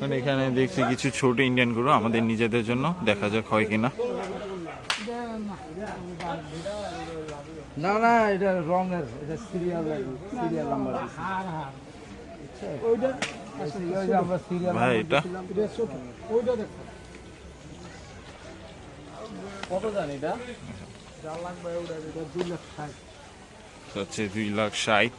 মানে এখানে দেখছি কিছু ছোট ইন্ডিয়ান গরু আমাদের নিজেদের জন্য। দেখা যাক হয় কিনা। না না এটা রঙের এটা সিরিয়াল সিরিয়াল নাম্বার ওইটা ওই যে আমরা সিরিয়াল ভাই এটা? কত জানি এটা চার লাখ ষাট দুই লাখ ষাট।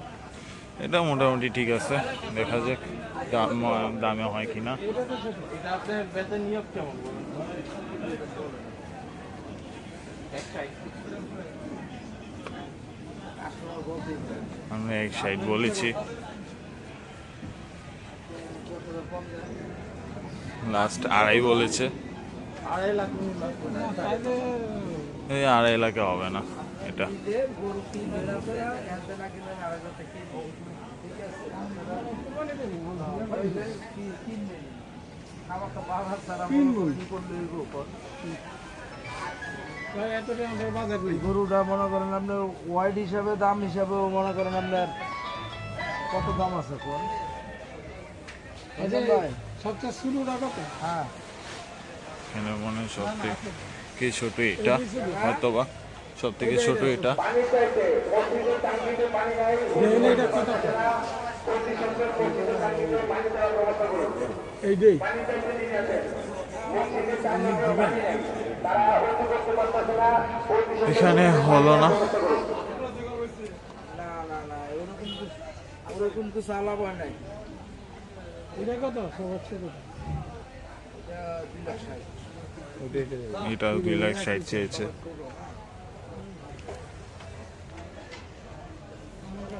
এটা মোটামুটি ঠিক আছে। দেখা যাক দাম- হয় কিনা। আমরা এক সাইড বলেছি। লাস্ট আড়াই বলেছে। এই আড়াই লাখে হবে না। এটা। গরুটা মনে করেন আপনার ওয়াইড হিসাবে দাম হিসাবেও মনে করেন আপনার কত দাম আছে কোন? ভাই। সবচেয়ে শুরুটা কত? হ্যাঁ। এখানে মনে হয় সব থেকে ছোট এটা? হয়তোবা। সব থেকে ছোট এটা। এখানে হলো না। না না না ওরকম নাই। কত? এটা দুই লাখ ষাট চেয়েছে ছোট হয়েছে ওই যে পনেরোটা ওটা নেন ওটা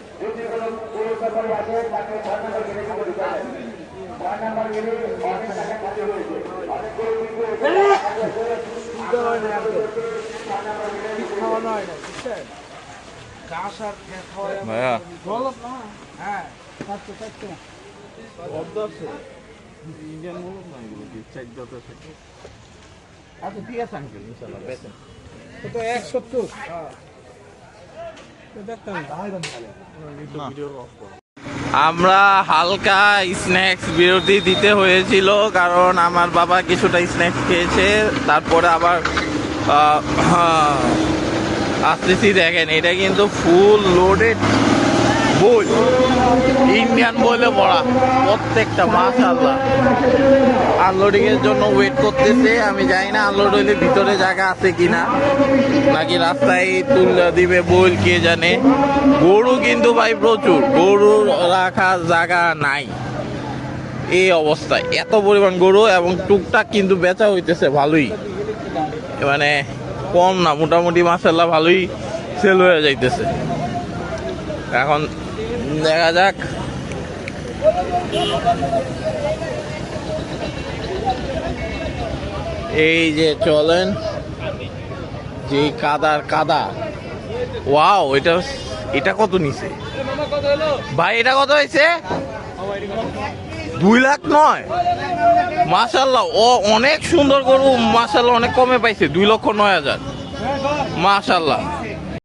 হাজার টাকা দাম। এটা চেয়েছে এক লাখ সত্তর সুবিধা হয় না একদম ঠিক খাওয়ানো হয় না বুঝছেন? ঘাস খাওয়ায় আমরা- না? হ্যাঁ আছে। আচ্ছা ঠিক আছে আঙ্কেল ইনশাল্লাহ বেচেন কত এক সত্তর। হ্যাঁ। দেখতাম আমরা হালকা স্ন্যাক্স বিরতি দিতে হয়েছিল, কারণ আমার বাবা কিছুটা স্ন্যাক্স খেয়েছে, তারপরে আবার আসতেছি দেখেন, এটা কিন্তু ফুল লোডেড বই ইন্ডিয়ান বইলে পড়া প্রত্যেকটা, মাশাআল্লাহ। আনলোডিং এর জন্য ওয়েট করতেছে। আমি জানি না আনলোড হইলে ভিতরে জায়গা আছে কিনা। নাকি রাস্তায় তুলে দিবে বইল কে জানে। গরু কিন্তু ভাই প্রচুর। গরু রাখার জায়গা নাই। এই অবস্থায়। এত পরিমাণ গরু এবং টুকটাক কিন্তু বেচা হইতেছে ভালোই। মানে কম না, মোটামুটি মাসাল্লাহ ভালোই সেল হয়ে যাইতেছে। এখন দেখা যাক। এই যে চলেন, যে কাদার কাদা। ওয়াও, এটা এটা কত নিছে? ভাই, এটা কত হয়েছে? দুই লাখ নয়। মাসাল্লাহ ও অনেক সুন্দর গরু মাসাল্লাহ অনেক কমে পাইছে, দুই লক্ষ নয় হাজার। মাশাল্লাহ